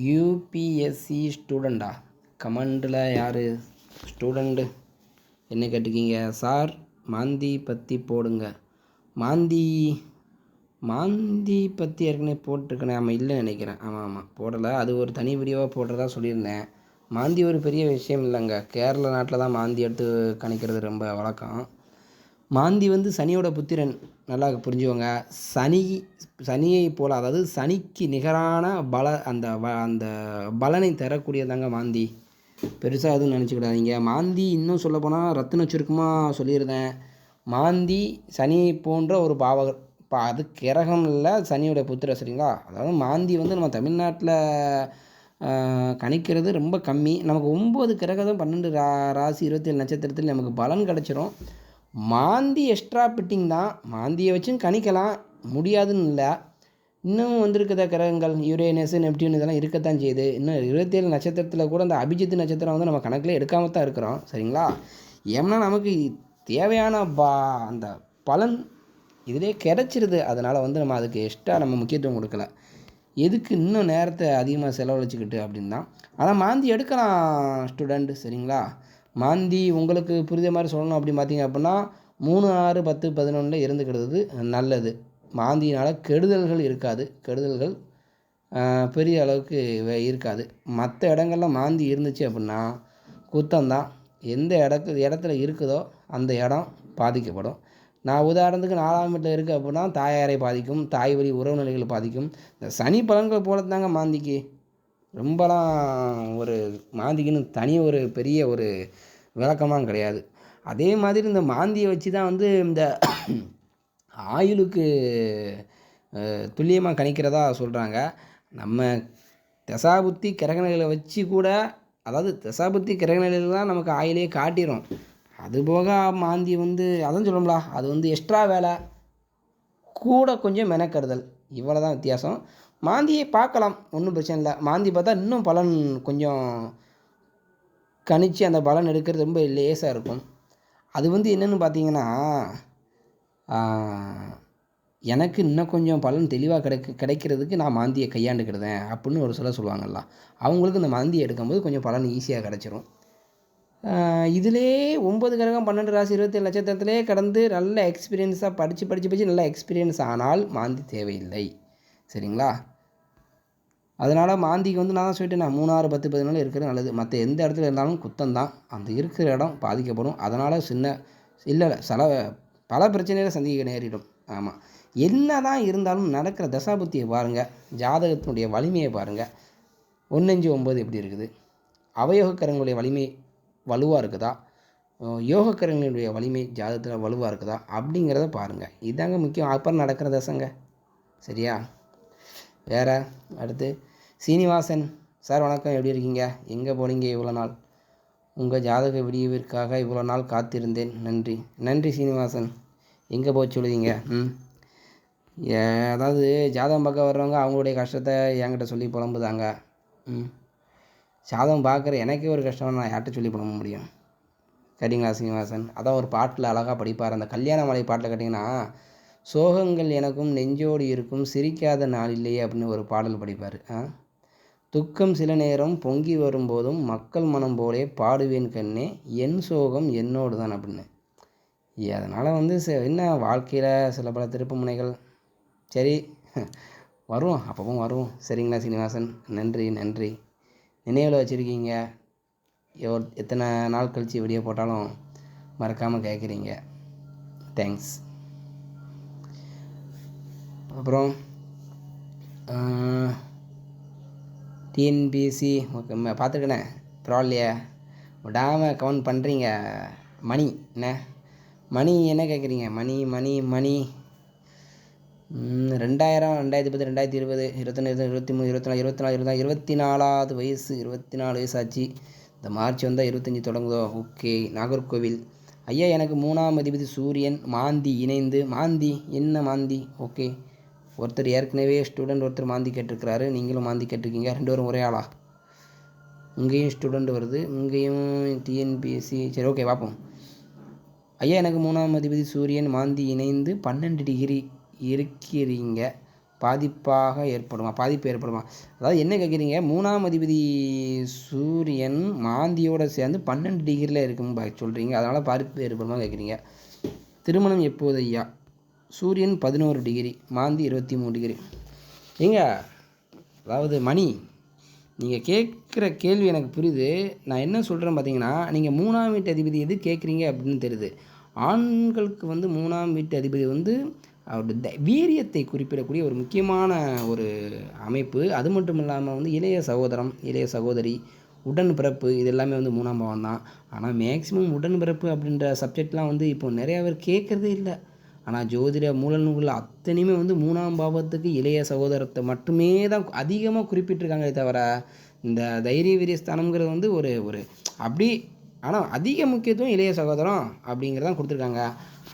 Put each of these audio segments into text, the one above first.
UPSC ஸ்டூடெண்டா கமெண்டில் யார்? Student என்ன கேட்டிருக்கீங்க சார் மாந்தி பற்றி போடுங்க. மாந்தி மாந்தி பற்றி ஏற்கனவே போட்டிருக்கேன். ஆமாம் இல்லைன்னு நினைக்கிறேன். ஆமாம் ஆமாம் போடலை. அது ஒரு தனி வீடியோவாக போடுறதா சொல்லியிருந்தேன். மாந்தி ஒரு பெரிய விஷயம் இல்லைங்க. கேரள நாட்டில் தான் மாந்தி எடுத்து கணிக்கிறது ரொம்ப வழக்கம். மாந்தி வந்து சனியோட புத்திரன் நல்லா புரிஞ்சுக்கோங்க. சனி சனியை போல் அதாவது சனிக்கு நிகரான பல அந்த வ அந்த பலனை தரக்கூடியதாங்க மாந்தி. பெருசாக எதுவும் நினச்சிக்கிடாதீங்க. மாந்தி இன்னும் சொல்லப்போனால் ரத்தின சுருக்கமாக சொல்லியிருந்தேன். மாந்தி சனியை போன்ற ஒரு பாவகர் பா அது கிரகம் இல்லை சனியோட புத்திர சரிங்களா? அதாவது மாந்தி வந்து நம்ம தமிழ்நாட்டில் கணிக்கிறது ரொம்ப கம்மி. நமக்கு ஒம்பது கிரகம் பன்னெண்டு ரா ராசி இருபத்தேழு நட்சத்திரத்தில் நமக்கு பலன் கிடச்சிரும். மாந்தி எக்ஸ்ட்ரா பிட்டிங் தான். மாந்தியை வச்சும் கணிக்கலாம். முடியாதுன்னு இல்லை. இன்னும் வந்திருக்கிற கிரகங்கள்? யுரேனஸ் நெப்டியூன் இதெல்லாம் இருக்கத்தான் செய்யுது. இன்னும் இருபத்தேழு நட்சத்திரத்தில் கூட அந்த அபிஜித் நட்சத்திரம் வந்து நம்ம கணக்கில் எடுக்காமல் தான் இருக்கிறோம். சரிங்களா? ஏன்னா நமக்கு தேவையான பா அந்த பலன் இதிலே கிடச்சிருது. அதனால் வந்து நம்ம அதுக்கு எக்ஸ்ட்ரா நம்ம முக்கியத்துவம் கொடுக்கல. எதுக்கு இன்னும் நேரத்தை அதிகமாக செலவழிச்சிக்கிட்டு அப்படின்னு தான் ஆனால் மாந்தி எடுக்கலாம் ஸ்டூடெண்ட் சரிங்களா? மாந்தி உங்களுக்கு புரித மாதிரி சொல்லணும் அப்படின்னு பார்த்தீங்க அப்படின்னா மூணு ஆறு பத்து பதினொன்றில் இருந்துக்கிறது நல்லது. மாந்தியினால் கெடுதல்கள் இருக்காது. கெடுதல்கள் பெரிய அளவுக்கு இருக்காது. மற்ற இடங்கள்ல மாந்தி இருந்துச்சு அப்படின்னா குத்தம்தான். எந்த இடத்து இடத்துல இருக்குதோ அந்த இடம் பாதிக்கப்படும். நான் உதாரணத்துக்கு நாலாம் வீட்டில் இருக்குது அப்படின்னா தாயாரை பாதிக்கும் தாய் வழி உறவு நிலைகளை பாதிக்கும். இந்த சனி பலன்கள் போல தாங்க மாந்திக்கு. ரொம்பலாம் ஒரு மாந்திக்குன்னு தனி ஒரு பெரிய ஒரு விளக்கமாக கிடையாது. அதே மாதிரி இந்த மாந்தியை வச்சு தான் வந்து இந்த ஆயுளுக்கு துல்லியமாக கணிக்கிறதா சொல்கிறாங்க நம்ம தசாபுத்தி கிரகநிலைகளை வச்சு கூட அதாவது தசாபுத்தி கிரகநிலையில் தான் நமக்கு ஆயிலே காட்டிடும் அதுபோக மாந்தி வந்து அதான் சொல்லணும்ல அது வந்து எக்ஸ்ட்ரா வேலை. கூட கொஞ்சம் மெனக்கருதல் இவ்வளோ தான் வித்தியாசம். மாந்தியை பார்க்கலாம் ஒன்றும் பிரச்சனை இல்லை. மாந்தி பார்த்தா இன்னும் பலன் கொஞ்சம் கணிச்சு அந்த பலன் எடுக்கிறது ரொம்ப லேசாக இருக்கும். அது வந்து என்னென்னு பார்த்தீங்கன்னா எனக்கு இன்னும் கொஞ்சம் பலன் தெளிவாக கிடைக்க கிடைக்கிறதுக்கு நான் மாந்தியை கையாண்டுக்கிடுதேன் அப்படின்னு ஒரு சொல்ல சொல்லுவாங்கல்ல. அவங்களுக்கு இந்த மாந்தியை எடுக்கும்போது கொஞ்சம் பலன் ஈஸியாக கிடச்சிரும். இதிலே ஒம்பது கிரகம் பன்னெண்டு ராசி இருபத்தேழு நட்சத்திரத்திலே கடந்து நல்ல எக்ஸ்பீரியன்ஸாக படித்து படித்து படித்து நல்ல எக்ஸ்பீரியன்ஸ் ஆனால் மாந்தி தேவையில்லை. சரிங்களா? அதனால் மாந்திக்கு வந்து நான் தான் சொல்லிட்டு நான் மூணாறு பத்து பதினாலு இருக்கிறது நல்லது. மற்ற எந்த இடத்துல இருந்தாலும் குத்தம் தான். அந்த இருக்கிற இடம் பாதிக்கப்படும். அதனால் சின்ன இல்லை சில பல பிரச்சனைகளை சந்திக்க நேரிடும். ஆமாம் என்ன தான் இருந்தாலும் நடக்கிற தசாபுத்தியை பாருங்கள் ஜாதகத்தினுடைய வலிமையை பாருங்கள் ஒன்னஞ்சு ஒம்பது எப்படி இருக்குது? அவயோகக்கரங்களுடைய வலிமை வலுவாக இருக்குதா? யோகக்கரங்களுடைய வலிமை ஜாதகத்தில் வலுவாக இருக்குதா? அப்படிங்கிறத பாருங்கள் இதாங்க முக்கியம். அப்புறம் நடக்கிற தசைங்க. சரியா? வேறு அடுத்து சீனிவாசன் சார் வணக்கம். எப்படி இருக்கீங்க? எங்கே போனீங்க இவ்வளோ நாள்? உங்கள் ஜாதக விடியவிற்காக இவ்வளோ நாள் காத்திருந்தேன். நன்றி. நன்றி சீனிவாசன். எங்கே போச்சு சொல்லுவீங்க ம். அதாவது ஜாதகம் பார்க்க வர்றவங்க அவங்களுடைய கஷ்டத்தை என்கிட்ட சொல்லி புலம்புதாங்க. ம். ஜாதகம் பார்க்குற எனக்கே ஒரு கஷ்டம் நான் யார்கிட்ட சொல்லி புலம்ப முடியும்? சரிங்களா சீனிவாசன்? அதான் ஒரு பாட்டில் அழகாக படிப்பார். அந்த கல்யாண மலை பாட்டில் கேட்டிங்கன்னா சோகங்கள் எனக்கும் நெஞ்சோடு இருக்கும் சிரிக்காத நாள் இல்லையே அப்படின்னு ஒரு பாடல் படிப்பார். ஆ? துக்கம் சில நேரம் பொங்கி வரும்போதும் மக்கள் மனம் போலே பாடுவேன் கண்ணே என் சோகம் என்னோடு தான் அப்படின்னு அதனால் வந்து என்ன வாழ்க்கையில் சில பல திருப்பு முனைகள். சரி வருவோம் அப்பவும் வருவோம். சரிங்களா சீனிவாசன்? நன்றி நன்றி. நினைவில் வச்சுருக்கீங்க. எத்தனை நாள் கழித்து வீடியோ போட்டாலும் மறக்காமல் கேட்குறீங்க. தேங்க்ஸ் அப்புறம் டிஎன்பிஎஸ்சி ஓகே பார்த்துருக்கண்ணே பரவாயில்லையே. விடாமல் கவுண்ட் பண்ணுறீங்க மணி என்ன? மணி என்ன கேட்குறீங்க? மணி மணி மணி. ரெண்டாயிரம் ரெண்டாயிரத்தி பத்து ரெண்டாயிரத்தி இருபது இருபத்தொன்று இருபத்தி மூணு இருபத்தி நாலு இருபத்தி நாலு இருபத்தி இருபத்தி நாலாவது வயசு இருபத்தி நாலு வயசு ஆச்சு. இந்த மார்ச் வந்தால் இருபத்தஞ்சி தொடங்குதோ? ஓகே நாகர்கோவில். ஐயா எனக்கு மூணாம் அதிபதி சூரியன் மாந்தி இணைந்து மாந்தி என்ன மாந்தி? ஓகே. ஒருத்தர் ஏற்கனவே ஸ்டூடெண்ட் ஒருத்தர் மாந்தி கேட்டிருக்கிறாரு. நீங்களும் மாந்தி கேட்டிருக்கீங்க. ரெண்டு பேரும் ஒரே ஆளா? இங்கேயும் ஸ்டூடெண்ட் வருது. இங்கேயும் டிஎன்பிஎஸ்சி சரி ஓகே பார்ப்போம். ஐயா எனக்கு மூணாம் அதிபதி சூரியன் மாந்தி இணைந்து பன்னெண்டு டிகிரி இருக்கிறீங்க. பாதிப்பாக ஏற்படுமா? பாதிப்பு ஏற்படுமா? அதாவது என்ன கேட்குறீங்க? மூணாம் அதிபதி சூரியன் மாந்தியோட சேர்ந்து பன்னெண்டு டிகிரியில் இருக்கும் சொல்கிறீங்க அதனால் பாதிப்பு ஏற்படுமா கேட்குறீங்க. திருமணம் எப்போது ஐயா? சூரியன் பதினோரு டிகிரி மாந்தி இருபத்தி மூணு டிகிரி. ஏங்க அதாவது மணி நீங்கள் கேட்குற கேள்வி எனக்கு புரியுது. நான் என்ன சொல்கிறேன் பார்த்தீங்கன்னா நீங்கள் மூணாம் வீட்டு அதிபதி எது கேட்குறீங்க அப்படின்னு தெரியுது. ஆண்களுக்கு வந்து மூணாம் வீட்டு அதிபதி வந்து அவருடைய வீரியத்தை குறிப்பிடக்கூடிய ஒரு முக்கியமான ஒரு அமைப்பு. அது மட்டும் இல்லாமல் வந்து இளைய சகோதரம் இளைய சகோதரி உடன் பிறப்பு இது எல்லாமே வந்து மூணாம் பாவம் தான் ஆனால் மேக்ஸிமம் உடன்பிறப்பு அப்படின்ற சப்ஜெக்ட்லாம் வந்து இப்போ நிறையா பேர் கேட்குறதே இல்லை. ஆனால் ஜோதிட மூல நூல்கள் அத்தனையுமே வந்து மூணாம் பாவத்துக்கு இளைய சகோதரத்தை மட்டுமே தான் அதிகமாக குறிப்பிட்டிருக்காங்களே தவிர இந்த தைரிய வீரிய ஸ்தானம்ங்கிறது வந்து ஒரு ஒரு அப்படி ஆனால் அதிக முக்கியத்துவம் இளைய சகோதரம் அப்படிங்கிறதான் கொடுத்துருக்காங்க.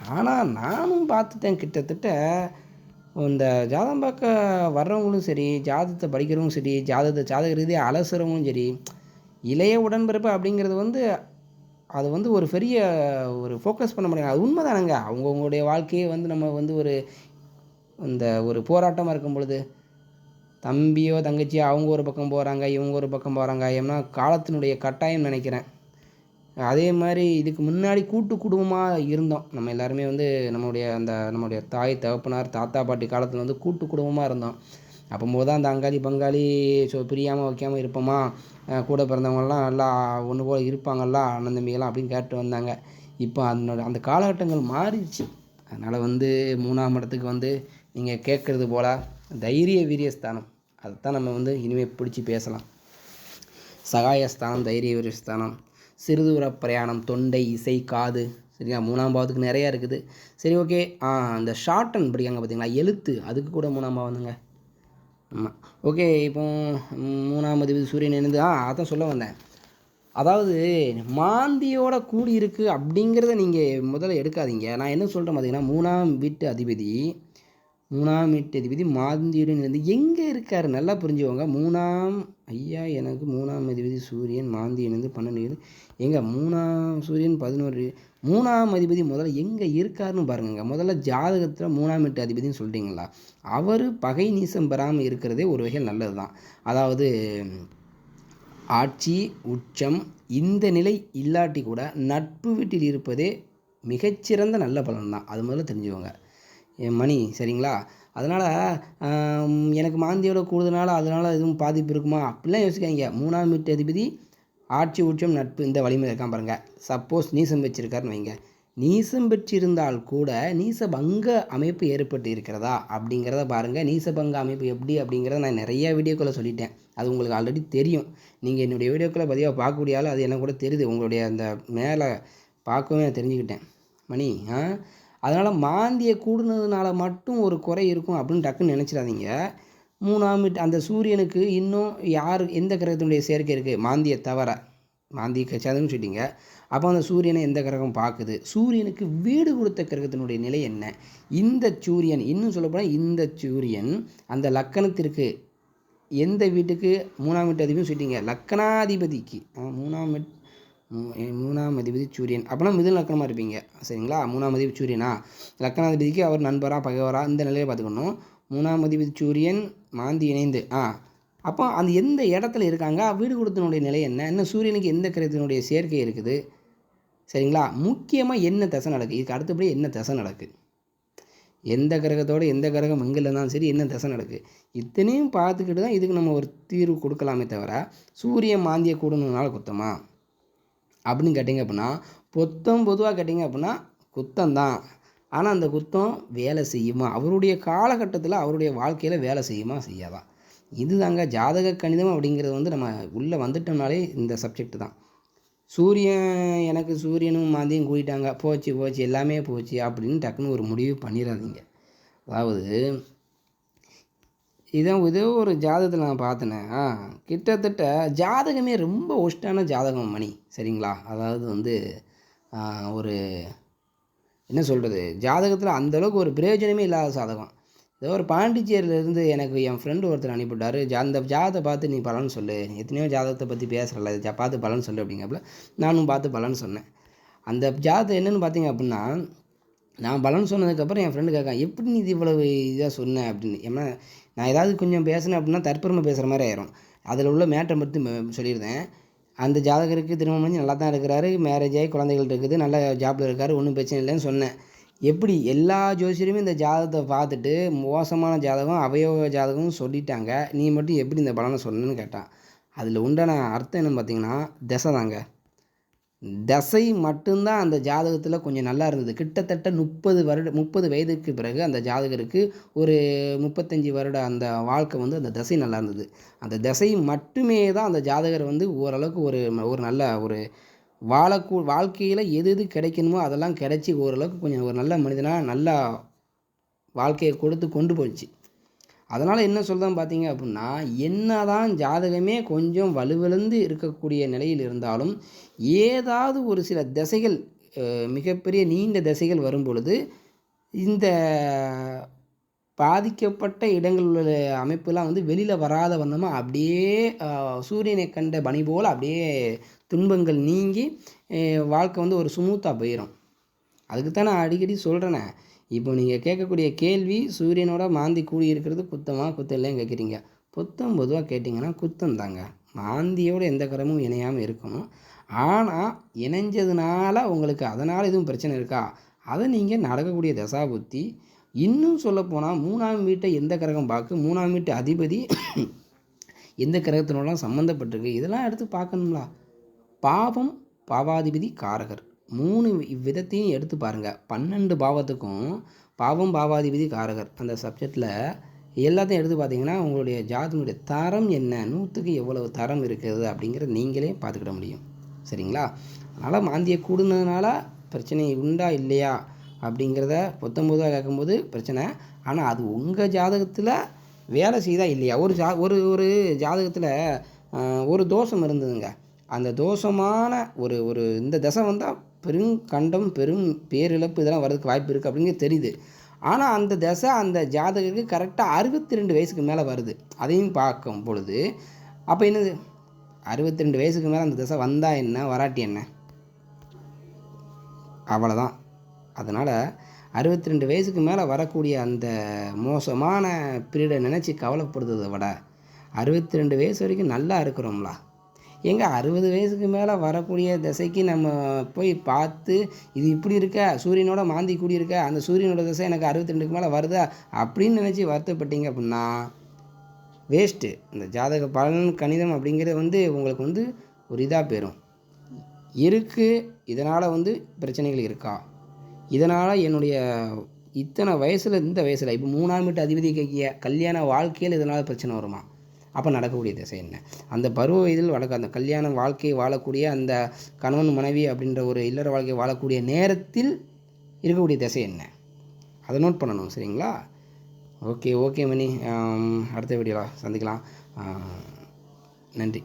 ஆனால் நானும் பார்த்துட்டேன் கிட்டத்தட்ட இந்த ஜாதம் பார்க்க வர்றவங்களும் சரி ஜாதகத்தை படிக்கிறவங்களும் சரி ஜாதத்தை ஜாதக ரீதியாக அலசுறவங்களும் சரி இளைய உடன்பிறப்பு அப்படிங்கிறது வந்து அது வந்து ஒரு பெரிய ஒரு ஃபோக்கஸ் பண்ண முடியாது. அது உண்மை தானங்க அவங்கவுங்களுடைய வாழ்க்கையே வந்து நம்ம வந்து ஒரு இந்த ஒரு போராட்டமாக இருக்கும் பொழுது தம்பியோ தங்கச்சியோ அவங்க ஒரு பக்கம் போகிறாங்க இவங்க ஒரு பக்கம் போகிறாங்க ஏன்னா காலத்தினுடைய கட்டாயம் நினைக்கிறேன். அதே மாதிரி இதுக்கு முன்னாடி கூட்டு குடும்பமாக இருந்தோம். நம்ம எல்லாருமே வந்து நம்மளுடைய அந்த நம்மளுடைய தாய் தகப்பனார் தாத்தா பாட்டி காலத்தில் வந்து கூட்டு குடும்பமாக இருந்தோம். அப்போம்போது தான் அந்த அங்காளி பங்காளி ஸோ பிரியாமல் வைக்காமல் இருப்போமா? கூட பிறந்தவங்கள்லாம் நல்லா ஒன்று போல் இருப்பாங்கல்ல அண்ணன் தம்பிகள்லாம் அப்படின்னு கேட்டு வந்தாங்க. இப்போ அந்த அந்த காலகட்டங்கள் மாறிடுச்சு. அதனால் வந்து மூணாம் இடத்துக்கு வந்து நீங்கள் கேட்குறது போல் தைரிய வீரியஸ்தானம் அதைத்தான் நம்ம வந்து இனிமேல் பிடிச்சி பேசலாம். சகாயஸ்தானம் தைரிய வீரியஸ்தானம் சிறுதூர பிரயாணம் தொண்டை இசை காது. சரிங்களா? மூணாம் பாவத்துக்கு நிறையா இருக்குது. சரி ஓகே. அந்த ஷார்ட் அண்ட் படிக்காங்க பார்த்தீங்களா? எழுத்து. அதுக்கு கூட மூணாம் பாவம் தாங்க ஆமாம் ஓகே இப்போ மூணாம் அதிபதி சூரியன் இணைந்து ஆ அதான் சொல்ல வந்தேன். அதாவது மாந்தியோட கூடி இருக்குது அப்படிங்கிறத நீங்கள் முதல்ல எடுக்காதீங்க. நான் என்ன சொல்கிறேன் பார்த்தீங்கன்னா மூணாம் வீட்டு அதிபதி மூணாம் வீட்டு அதிபதி மாந்தியுடன் இருந்து எங்கே இருக்கார்? நல்லா புரிஞ்சுக்கோங்க. மூணாம் ஐயா எனக்கு மூணாம் அதிபதி சூரியன் மாந்தி இணைந்து பன்னெண்டு எங்கே மூணாம் சூரியன் பதினோரு மூணாம் அதிபதி முதல்ல எங்கே இருக்காருன்னு பாருங்க முதல்ல ஜாதகத்தில் மூணாம் வீட்டு அதிபதின்னு சொல்கிறீங்களா அவர் பகை நீசம் பெறாமல் இருக்கிறதே ஒரு வகையில் நல்லது தான் அதாவது ஆட்சி உச்சம் இந்த நிலை இல்லாட்டி கூட நட்பு வீட்டில் இருப்பதே மிகச்சிறந்த நல்ல பலன் தான் அது முதல்ல தெரிஞ்சுக்கோங்க. என் மணி சரிங்களா? அதனால் எனக்கு மாந்தியோட கூடுதனால அதனால் எதுவும் பாதிப்பு இருக்குமா? அப்படிலாம் யோசிக்காதீங்க. மூணாம் வீட்டு அதிபதி ஆட்சி உச்சம் நட்பு இந்த வலிமை இருக்கான் பாருங்கள் சப்போஸ் நீசம் வச்சிருக்காருன்னு வைங்க. நீசம் பெற்றிருந்தால் கூட நீசபங்க அமைப்பு ஏற்பட்டு இருக்கிறதா? அப்படிங்கிறத பாருங்கள் நீசபங்க அமைப்பு எப்படி அப்படிங்கிறத நான் நிறைய வீடியோக்களை சொல்லிட்டேன். அது உங்களுக்கு ஆல்ரெடி தெரியும். நீங்கள் என்னுடைய வீடியோக்களை பதிவாக பார்க்கக்கூடிய ஆள் அது எனக்கு கூட தெரியுது. உங்களுடைய அந்த மேலே பார்க்கவே நான் தெரிஞ்சுக்கிட்டேன். மணி ஆ? அதனால் மாந்தியை கூடுனதுனால மட்டும் ஒரு குறை இருக்கும் அப்படின்னு டக்குன்னு நினச்சிடாதீங்க. மூணாம் வீட்டு அந்த சூரியனுக்கு இன்னும் யார் எந்த கிரகத்தினுடைய சேர்க்கை இருக்குது மாந்தியை தவிர மாந்தி கச்சாதுன்னு சொல்லிட்டீங்க. அப்போ அந்த சூரியனை எந்த கிரகம் பார்க்குது? சூரியனுக்கு வீடு கொடுத்த கிரகத்தினுடைய நிலை என்ன? இந்த சூரியன் இன்னும் சொல்லப்போனால் இந்த சூரியன் அந்த லக்கணத்திற்கு எந்த வீட்டுக்கு? மூணாம் வீட்டு அதிபதியும் சொல்லிட்டீங்க. லக்கணாதிபதிக்கு. ஆ, மூணாம் மூணாம் அதிபதி சூரியன். அப்போனா மிதுன லக்கணமாக இருப்பீங்க. சரிங்களா? மூணாம் அதிபதி சூரியனா? லக்கணாதிபதிக்கு அவர் நண்பராக பகைவரா? இந்த நிலையை பார்த்துக்கணும். மூணாம் அதிபதி சூரியன் மாந்தி இணைந்து. ஆ அப்போ அந்த எந்த இடத்துல இருக்காங்க? வீடு கொடுத்தனுடைய நிலை என்ன? என்ன சூரியனுக்கு எந்த கிரகத்தினுடைய சேர்க்கை இருக்குது? சரிங்களா? முக்கியமாக என்ன தசை நடக்குது இதுக்கு அடுத்தபடி என்ன தசை நடக்குது எந்த கிரகத்தோட எந்த கிரகம் எங்கே இருந்தாலும் சரி என்ன தசை நடக்குது இத்தனையும் பார்த்துக்கிட்டு தான் இதுக்கு நம்ம ஒரு தீர்வு கொடுக்கலாமே தவிர சூரியன் மாந்தியை கூடணுனால குத்தமா? அப்படின்னு கேட்டிங்க அப்படின்னா பொத்தம் பொதுவாக கேட்டிங்க அப்படின்னா குத்தம் தான் ஆனால் அந்த குத்தம் வேலை செய்யுமா? அவருடைய காலகட்டத்தில் அவருடைய வாழ்க்கையில் வேலை செய்யுமா? செய்யாதா. இதுதாங்க ஜாதக கணிதம் அப்படிங்கிறது வந்து நம்ம உள்ளே வந்துட்டோம்னாலே இந்த சப்ஜெக்ட் தான். சூரியன் எனக்கு சூரியனும் மாந்தியும் கூட்டிட்டாங்க போச்சு போச்சு எல்லாமே போச்சு அப்படின்னு டக்குன்னு ஒரு முடிவு பண்ணிடாதீங்க அதாவது இதான் ஏதோ ஒரு ஜாதகத்தில் நான் பார்த்தேனே. ஆ கிட்டத்தட்ட ஜாதகமே ரொம்ப ஒஸ்டான ஜாதகம் மணி. சரிங்களா? அதாவது வந்து ஒரு என்ன சொல்கிறது ஜாதகத்தில் அந்தளவுக்கு ஒரு பிரயோஜனமே இல்லாத ஜாதகம் ஏதோ ஒரு பாண்டிச்சேரியிலேருந்து எனக்கு என் ஃப்ரெண்டு ஒருத்தர் அனுப்பிவிட்டாரு. ஜா அந்த ஜாதகத்தை பார்த்து நீ பலன் சொல்லு. எத்தனையோ ஜாதகத்தை பற்றி பேசுகிறல ஜா பார்த்து பலன் சொல்லு அப்படிங்கிறப்பல நானும் பார்த்து பலன் சொன்னேன். அந்த ஜாதகம் என்னென்னு பார்த்தீங்க அப்படின்னா நான் பலன் சொன்னதுக்கப்புறம் என் ஃப்ரெண்டு கேட்கான் எப்படி நீ இது இவ்வளவு இதாக சொன்ன? அப்படின்னு. ஏன்னா நான் ஏதாவது கொஞ்சம் பேசினேன் அப்படின்னா தற்பெருமை பேசுகிற மாதிரி ஆயிரும். அதில் உள்ள மேட்டை மட்டும் சொல்லியிருந்தேன் அந்த ஜாதகருக்கு திருமணம் பண்ணி நல்லா தான் இருக்கிறாரு மேரேஜ் ஆகி குழந்தைகள் இருக்குது நல்ல ஜாப்பில் இருக்கார் ஒன்றும் பிரச்சனை இல்லைன்னு சொன்னேன். எப்படி எல்லா ஜோசியருமே இந்த ஜாதகத்தை பார்த்துட்டு மோசமான ஜாதகம் அவயோக ஜாதகம்னு சொல்லிட்டாங்க நீ மட்டும் எப்படி இந்த பலனை சொன்னேன்னு கேட்டான். அதில் உண்டான அர்த்தம் என்னன்னு பார்த்தீங்கன்னா திசை தாங்க. தசை மட்டும்தான் அந்த ஜாதகத்தில் கொஞ்சம் நல்லா இருந்தது. கிட்டத்தட்ட முப்பது வருட முப்பது வயதுக்கு பிறகு அந்த ஜாதகருக்கு ஒரு முப்பத்தஞ்சு வருட அந்த வாழ்க்கை வந்து அந்த தசை நல்லா இருந்தது. அந்த தசை மட்டுமே தான் அந்த ஜாதகர் வந்து ஓரளவுக்கு ஒரு ஒரு நல்ல ஒரு வாழக்கூ வாழ்க்கையில் எது எது கிடைக்கணுமோ அதெல்லாம் கிடைச்சி ஓரளவுக்கு கொஞ்சம் ஒரு நல்ல மனிதனாக நல்லா வாழ்க்கையை கொடுத்து கொண்டு போச்சு. அதனால் என்ன சொல்கிறேன் பார்த்தீங்க அப்படின்னா என்னதான் ஜாதகமே கொஞ்சம் வலுவிழந்து இருக்கக்கூடிய நிலையில் இருந்தாலும் ஏதாவது ஒரு சில திசைகள் மிகப்பெரிய நீண்ட திசைகள் வரும் பொழுது இந்த பாதிக்கப்பட்ட இடங்களில் உள்ள அமைப்புலாம் வந்து வெளியில் வராத வண்ணமாக அப்படியே சூரியனை கண்ட பனி போல் அப்படியே துன்பங்கள் நீங்கி வாழ்க்கை வந்து ஒரு ஸ்மூத்தாக போயிடும் அதுக்கு தான் நான் அடிக்கடி சொல்கிறேனே இப்போ நீங்கள் கேட்கக்கூடிய கேள்வி சூரியனோட மாந்தி கூடி இருக்கிறது குத்தமா குத்தம் இல்லைன்னு கேட்குறீங்க. புத்தம் பொதுவாக கேட்டிங்கன்னா குத்தம் தாங்க மாந்தியோட எந்த கரமும் இணையாமல் இருக்கணும். ஆனால் இணைஞ்சதுனால உங்களுக்கு அதனால் எதுவும் பிரச்சனை இருக்கா? அதை நீங்கள் நடக்கக்கூடிய தசாபுத்தி இன்னும் சொல்லப்போனால் மூணாம் வீட்டை எந்த கிரகம் பார்க்கு? மூணாம் வீட்டு அதிபதி எந்த கிரகத்தினோடலாம் சம்மந்தப்பட்டிருக்கு இதெல்லாம் எடுத்து பார்க்கணுங்களா பாவம் பாவாதிபதி காரகர். மூணு விதத்தையும் எடுத்து பாருங்கள் பன்னெண்டு பாவத்துக்கும் பாவம் பாவாதிபதி காரகர். அந்த சப்ஜெக்டில் எல்லாத்தையும் எடுத்து பார்த்தீங்கன்னா உங்களுடைய ஜாதனுடைய தரம் என்ன? நூற்றுக்கு எவ்வளவு தரம் இருக்குது அப்படிங்கிறத நீங்களே பார்த்துக்கிட முடியும். சரிங்களா? அதனால் மாந்தியை கூடுனதுனால பிரச்சனை உண்டா இல்லையா அப்படிங்கிறத பத்தொம்போதாக கேட்கும்போது பிரச்சனை. ஆனால் அது உங்கள் ஜாதகத்தில் வேலை செய்தா இல்லையா? ஒரு ஜா ஒரு ஒரு ஜாதகத்தில் ஒரு தோஷம் இருந்ததுங்க. அந்த தோஷமான ஒரு ஒரு இந்த தசை வந்தால் பெரும் கண்டம் பெரும் பேரிழப்பு இதெல்லாம் வர்றதுக்கு வாய்ப்பு இருக்குது அப்படிங்கிறது தெரியுது. ஆனால் அந்த தசை அந்த ஜாதகருக்கு கரெக்டாக அறுபத்தி ரெண்டு வயசுக்கு மேலே வருது. அதையும் பார்க்கும் பொழுது அப்போ என்னது? அறுபத்தி ரெண்டு வயசுக்கு மேலே அந்த தசை வந்தால் என்ன? வராட்டி என்ன? அவ்வளோதான் அதனால் அறுபத்தி ரெண்டு வயசுக்கு மேலே வரக்கூடிய அந்த மோசமான பீரியடை நினச்சி கவலைப்படுறதை விட அறுபத்தி ரெண்டு வயசு வரைக்கும் நல்லா இருக்கிறோம்ல. ஏங்க அறுபது வயசுக்கு மேலே வரக்கூடிய திசைக்கு நம்ம போய் பார்த்து இது இப்படி இருக்க சூரியனோட மாந்தி கூடி இருக்க அந்த சூரியனோட திசை எனக்கு அறுபத்தி ரெண்டுக்கு மேலே வருதா? அப்படின்னு நினச்சி வருத்தப்பட்டீங்க அப்படின்னா வேஸ்ட்டு இந்த ஜாதக பலன் கணிதம் அப்படிங்கிறது வந்து உங்களுக்கு வந்து ஒரு இதாக போயிடும் இருக்குது இதனால் வந்து பிரச்சனைகள் இருக்கா? இதனால் என்னுடைய இத்தனை வயசில் இந்த வயசில் இப்போ மூணாம் வீட்டு அதிபதி கைக்கிய கல்யாண வாழ்க்கையில் இதனால் பிரச்சனை வருமா? அப்போ நடக்கக்கூடிய திசை என்ன? அந்த பருவ வயதில் வளர்க்க அந்த கல்யாண வாழ்க்கை வாழக்கூடிய அந்த கணவன் மனைவி அப்படின்ற ஒரு இல்லற வாழ்க்கை வாழக்கூடிய நேரத்தில் இருக்கக்கூடிய திசை என்ன? அதை நோட் பண்ணணும் சரிங்களா? Okay okay Mani. அடுத்த வீடியோவில் சந்திக்கலாம். நன்றி.